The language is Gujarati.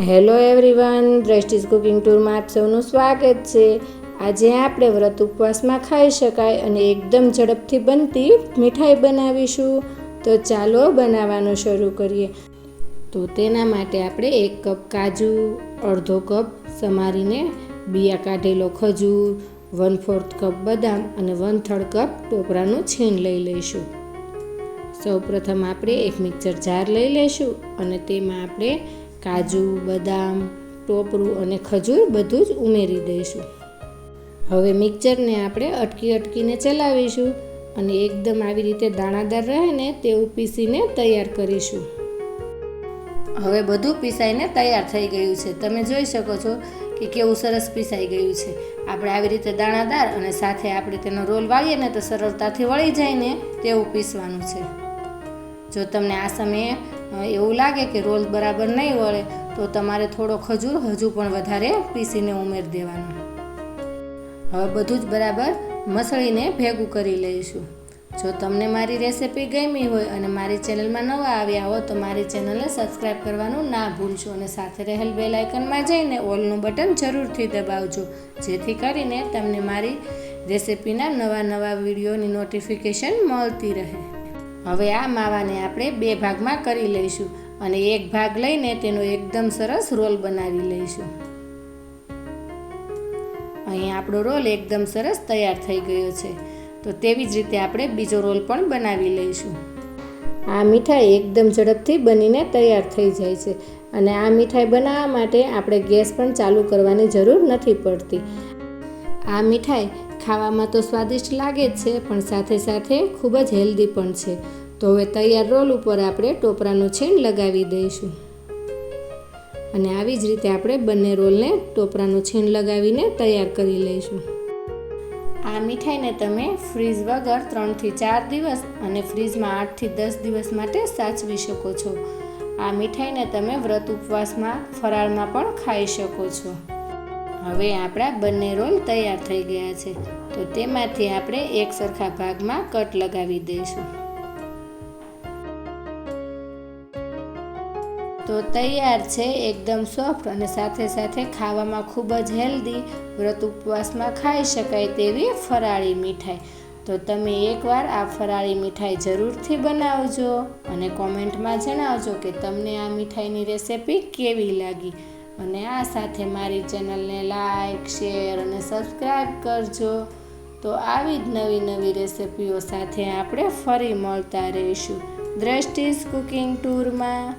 હેલો એવરીવન, દ્રષ્ટિસ કુકિંગ ટૂરમાં આપ સૌનું સ્વાગત છે. આજે આપણે વ્રત ઉપવાસમાં ખાઈ શકાય અને એકદમ ઝડપથી બનતી મીઠાઈ બનાવીશું. તો ચાલો બનાવવાનું શરૂ કરીએ. તો તેના માટે આપણે એક કપ કાજુ, અડધો કપ સમારીને બિયા કાઢેલો ખજૂર, વન ફોર્થ કપ બદામ અને વન થર્ડ કપ ટોપરાનું છીણ લઈ લઈશું. સૌપ્રથમ આપણે એક મિક્સર જાર લઈ લઈશું અને તેમાં આપણે કાજુ, બદામ, ટોપરું અને ખજૂર બધું જ ઉમેરી દઈશું. હવે મિક્સરને આપણે અટકી અટકીને ચલાવીશું અને એકદમ આવી રીતે દાણાદાર રહે ને તેવું પીસીને તૈયાર કરીશું. હવે બધું પીસાઈને તૈયાર થઈ ગયું છે. તમે જોઈ શકો છો કે કેવું સરસ પીસાઈ ગયું છે. આપણે આવી રીતે દાણાદાર અને સાથે આપણે તેનો રોલ વાળીએ ને તો સરળતાથી વળી જાય ને તેવું પીસવાનું છે. જો તમને આ સમયે એવું લાગે કે રોલ બરાબર નહીં વળે, તો તમારે થોડો ખજૂર હજુ પણ વધારે પીસીને ઉમેરી દેવાનો. હવે બધું જ બરાબર મસળીને ભેગું કરી લઈશું. જો તમને મારી રેસિપી ગમી હોય અને મારી ચેનલમાં નવા આવ્યા હો, તો મારી ચેનલને સબસ્ક્રાઈબ કરવાનું ના ભૂલશો અને સાથે રહેલ બેલ આઇકનમાં જઈને ઓલનું બટન જરૂરથી દબાવજો, જેથી કરીને તમને મારી રેસિપીના નવા નવા વિડીયોની નોટિફિકેશન મળતી રહે. હવે આ માવાને આપણે બે ભાગમાં કરી લઈશું અને એક ભાગ લઈને તેનો એકદમ સરસ રોલ બનાવી લઈશું. અહીં આપણો રોલ એકદમ સરસ તૈયાર થઈ ગયો છે. તો તેવી જ રીતે આપણે બીજો રોલ પણ બનાવી લઈશું. આ મીઠાઈ એકદમ ઝડપથી બનીને તૈયાર થઈ જાય છે અને આ મીઠાઈ બનાવવા માટે આપણે ગેસ પણ ચાલુ કરવાની જરૂર નથી પડતી. આ મીઠાઈ ખાવામાં તો સ્વાદિષ્ટ લાગે જ છે, પણ સાથે સાથે ખૂબ જ હેલ્ધી પણ છે. તો હવે તૈયાર રોલ ઉપર આપણે ટોપરાનું છીણ લગાવી દઈશું. અને આવી જ રીતે આપણે બંને રોલને ટોપરાનું છીણ લગાવીને તૈયાર કરી લઈશું. આ મીઠાઈને તમે ફ્રીજ વગર ત્રણથી ચાર દિવસ અને ફ્રીજમાં આઠથી દસ દિવસ માટે સાચવી શકો છો. આ મીઠાઈને તમે વ્રત ઉપવાસમાં ફરાળમાં પણ ખાઈ શકો છો. હવે આપણા બંને રોલ તૈયાર થઈ ગયા છે. તો તેમાંથી આપણે એક સરખા ભાગમાં કટ લગાવી દઈશું. તો તૈયાર છે એકદમ સોફ્ટ અને સાથે સાથે ખાવામાં ખૂબ જ હેલ્ધી વ્રત ઉપવાસમાં ખાઈ શકાય તેવી ફરાળી મીઠાઈ. તો તમે એકવાર આ ફરાળી મીઠાઈ જરૂરથી બનાવજો અને કોમેન્ટમાં જણાવજો કે તમને આ મીઠાઈની રેસિપી કેવી લાગી. અને આ સાથે મારી ચેનલને લાઈક શેર અને સબસ્ક્રાઈબ કરજો. તો આવી જ નવી નવી રેસિપીઓ સાથે આપણે ફરી મળતા રહીશું. દ્રષ્ટિસ કુકિંગ ટૂરમાં.